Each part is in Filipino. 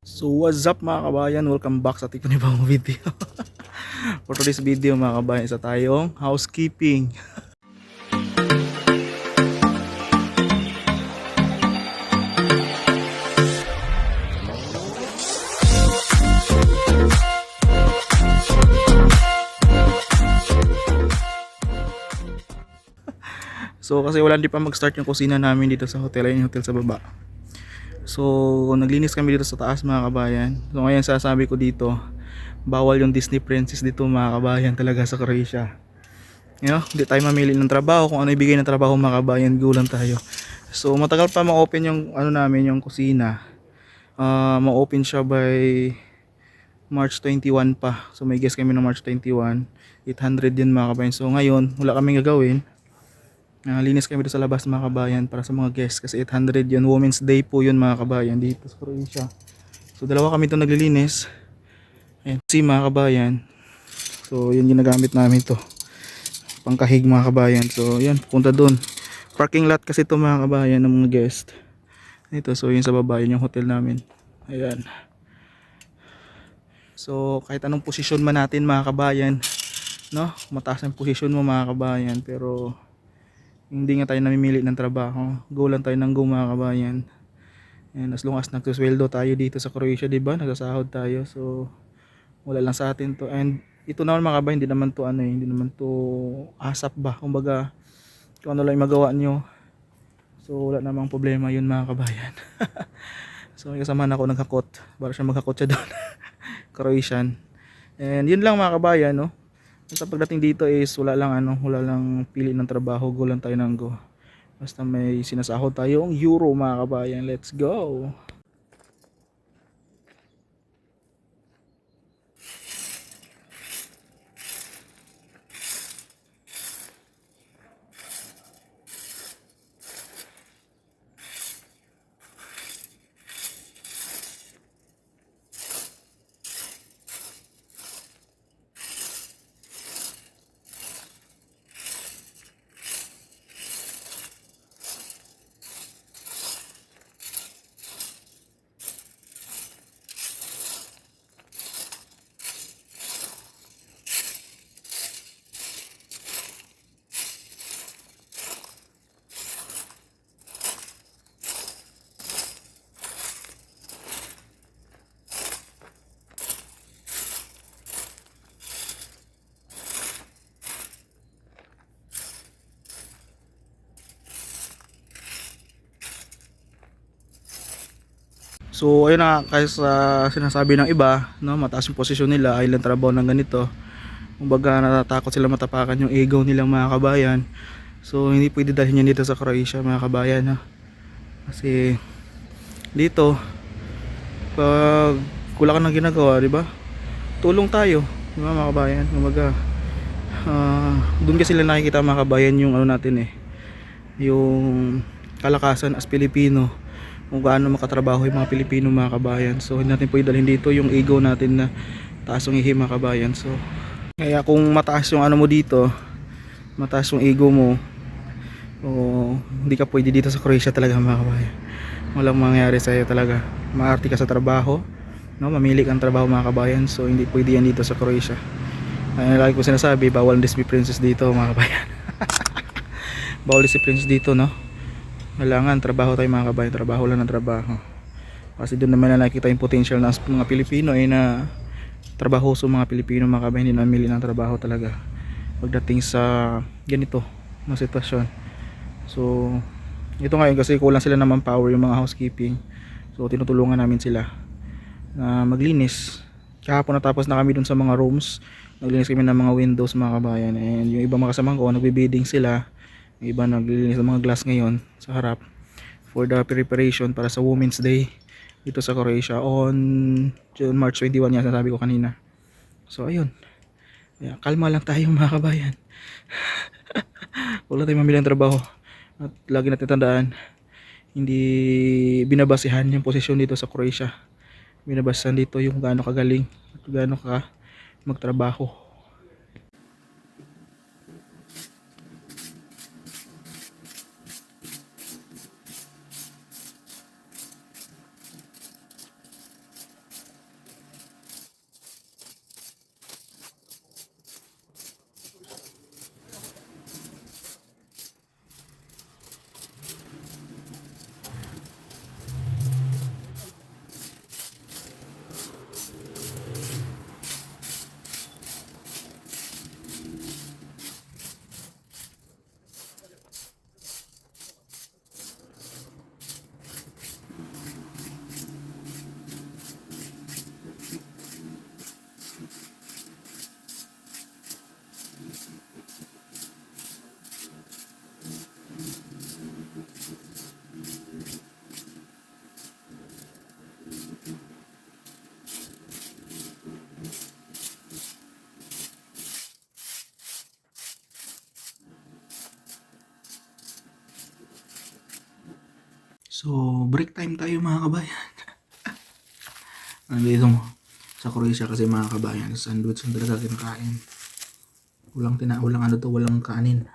So what's up mga kabayan? Welcome back sa ating panibang video. For today's video mga kabayan, isa tayong housekeeping. So kasi wala din pa mag-start yung kusina namin dito sa hotel, ayun yung hotel sa baba. So, naglinis kami dito sa taas mga kabayan. So, ngayon sasabi ko dito, bawal yung Disney princess dito mga kabayan talaga sa Croatia. You know, hindi tayo mamili ng trabaho. Kung ano ibigay ng trabaho mga kabayan, go lang tayo. So, matagal pa ma-open yung ano namin, yung kusina. Ah, ma-open siya by March 21 pa. So, may guess kami ng March 21. 800 yun mga kabayan. So, ngayon, wala kaming gagawin. Ah, linis kami dito sa labas mga kabayan para sa mga guests kasi 800 yun. Women's Day po yun mga kabayan dito sa Croatia. So dalawa kami ito naglilinis. Ayan, si mga kabayan. So yun ginagamit namin to. Pangkahig mga kabayan. So yan, punta dun. Parking lot kasi to mga kabayan ng mga guest. Ito, so yun sa baba, yun yung hotel namin. Ayan. So kahit anong posisyon man natin mga kabayan, no? Mataas ang posisyon mo mga kabayan, pero hindi nga tayo namimili ng trabaho. Go lang tayo ng go mga kabayan. And as long as nagsusweldo tayo dito sa Croatia, 'di ba? Nagsasahod tayo. So wala lang sa atin to. And ito naman mga kabayan, hindi naman to ano, eh, hindi naman to asap ba. Kumbaga kung ano lang yung magawa nyo. So wala namang problema 'yun mga kabayan. so kasama na ako naghakot. Para siya maghakot siya doon. Croatian. And yun lang mga kabayan, no? Basta pagdating dito is wala lang ano, wala lang pili ng trabaho, go lang tayo ng go. Basta may sinasahod tayong euro mga kabayan. Let's go! So ayun na kasi sa sinasabi ng iba, no, mataas yung posisyon nila, ay trabaho ng ganito. Kumbaga natatakot sila matapakan yung ego nilang mga kabayan. So hindi pwede dalhin yan dito sa Croatia mga kabayan. No? Kasi dito pag wala ka nang ginagawa, di ba? Tulong tayo, di ba mga kabayan? Kumbaga ah, doon kasi sila nakikita mga kabayan yung ano natin eh. Yung kalakasan as Pilipino kung gaano makatrabaho yung mga Pilipino mga kabayan. So hindi natin pwede dalhin dito yung ego natin na taas yung ihi mga kabayan. So kaya kung mataas yung ano mo dito, mataas yung ego mo, o hindi ka pwede dito sa Croatia talaga mga kabayan. Walang mangyayari sa iyo talaga. Maarte ka sa trabaho, no? Mamili kang trabaho mga kabayan. So hindi pwede yan dito sa Croatia. Ay lagi ko sinasabi, bawal discipline princess dito mga kabayan. bawal discipline princess dito, no? Kailangan trabaho tayo mga kabayan. Trabaho lang ng trabaho. Kasi doon naman na nakikita yung potential ng mga Pilipino ay na trabaho sa mga Pilipino mga kabayan. Hindi namili ng trabaho talaga. Pagdating sa ganito na sitwasyon. So ito ngayon kasi kulang sila ng manpower yung mga housekeeping. So tinutulungan namin sila na maglinis. Kahapon natapos na kami dun sa mga rooms. Naglinis kami ng mga windows mga kabayan. And yung ibang mga kasama ko nagbe-bidding sila iba naglilinis ng mga glass ngayon sa harap for the preparation para sa Women's Day dito sa Croatia on June, March 21 yan sabi ko kanina. So ayun. Yeah, kalma lang tayo mga kabayan. Wala tayong mamilang trabaho. At lagi natin tandaan, hindi binabasihan yung posisyon dito sa Croatia. Binabasihan dito yung gaano kagaling at gaano ka magtrabaho. Break time tayo mga kabayan. Nandito mo. Sa Croatia kasi mga kabayan, sandwich ang talaga kinakain. Walang tina, walang ano to, walang kanin.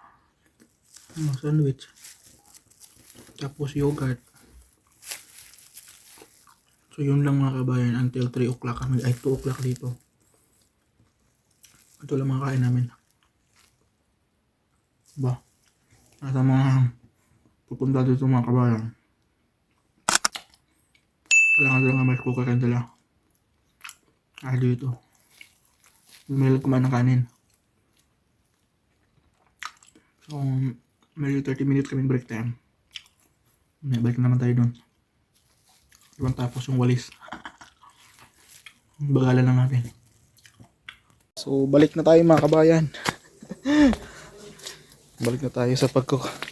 ano, sandwich. Tapos yogurt. So yun lang mga kabayan until 3 o'clock kami, ay 2 o'clock dito. Ito lang mga kain namin. Ba? Nasa mga pupunta dito mga kabayan. Kailangan lang may cooker kan dala. Ah, dito. May kumain ng kanin. So, may 30 minutes kaming break time. May balik naman tayo doon. Ibang tapos yung walis. Bagalan lang natin. So, balik na tayo mga kabayan. balik na tayo sa pagko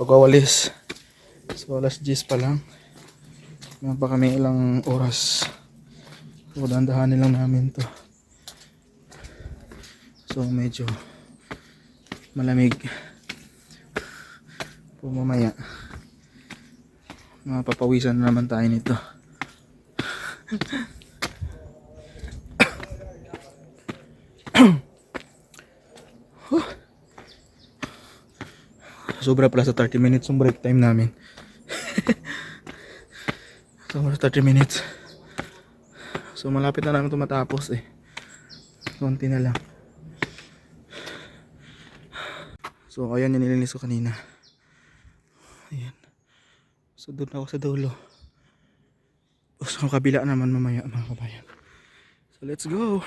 pagwawalis. So, alas 10 pa lang. Meron pa kami ilang oras. So, dandahanin lang namin to. So, medyo malamig. Po mamaya. Mapapawisan na naman tayo nito. Sobra pala sa 30 minutes yung break time namin. Sobra sa 30 minutes. So malapit na namin ito matapos eh. Konti na lang. So ayan yung nilinis ko kanina. Ayan. So doon ako sa dulo. O sa kabila naman mamaya mga kabayan. So let's go.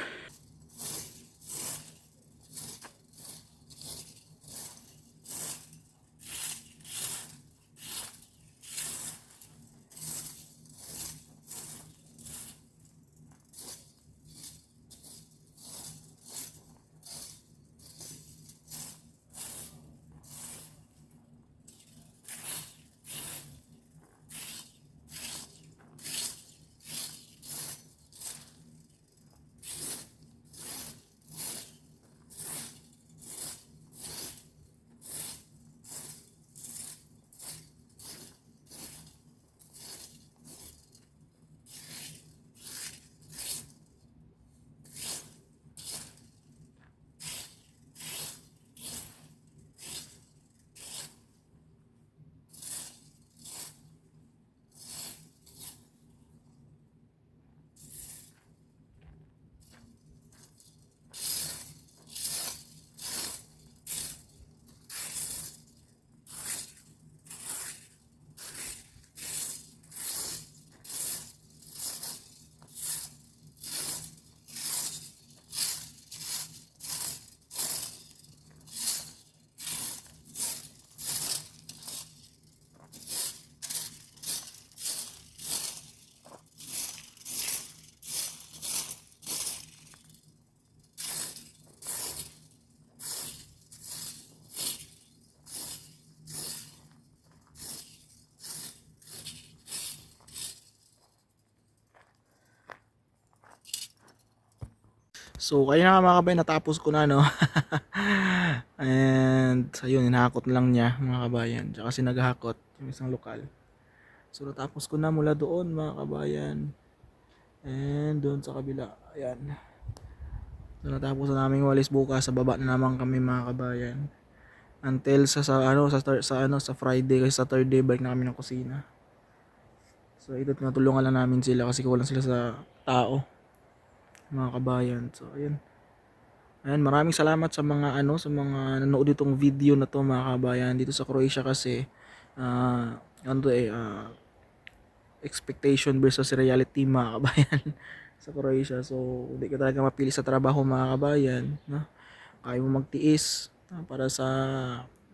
So, kaya na mga kabayan, natapos ko na, no? And, ayun, hinahakot lang niya, mga kabayan. Tsaka kasi naghahakot, yung isang lokal. So, natapos ko na mula doon, mga kabayan. And, doon sa kabila. Ayan. So, natapos na namin walis bukas. Sa baba na naman kami, mga kabayan. Until sa, sa ano, sa, sa, ano, sa Friday, kasi sa Thursday, balik na kami ng kusina. So, ito, tinutulungan lang namin sila kasi kulang sila sa tao mga kabayan. So, ayun. Ayan, maraming salamat sa mga ano, sa mga nanood itong video na to mga kabayan dito sa Croatia kasi ah ano to eh ah, expectation versus reality mga kabayan sa Croatia. So, hindi ka talaga mapili sa trabaho mga kabayan, no? Kaya mo magtiis ah, para sa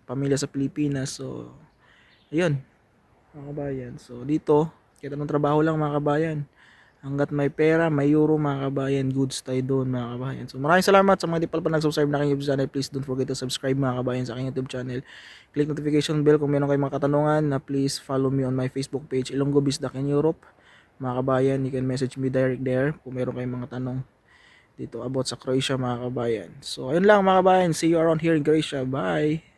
pamilya sa Pilipinas. So, ayun, mga kabayan. So, dito, kita ng trabaho lang mga kabayan. Hanggat may pera, may euro mga kabayan, goods tayo doon mga kabayan. So maraming salamat sa mga di pa pa nag-subscribe na aking YouTube channel. Please don't forget to subscribe mga kabayan sa aking YouTube channel. Click notification bell kung meron kayong mga katanungan na please follow me on my Facebook page, Ilonggo Bisdak in Europe. Mga kabayan, you can message me direct there kung meron kayong mga tanong dito about sa Croatia mga kabayan. So ayun lang mga kabayan, see you around here in Croatia. Bye!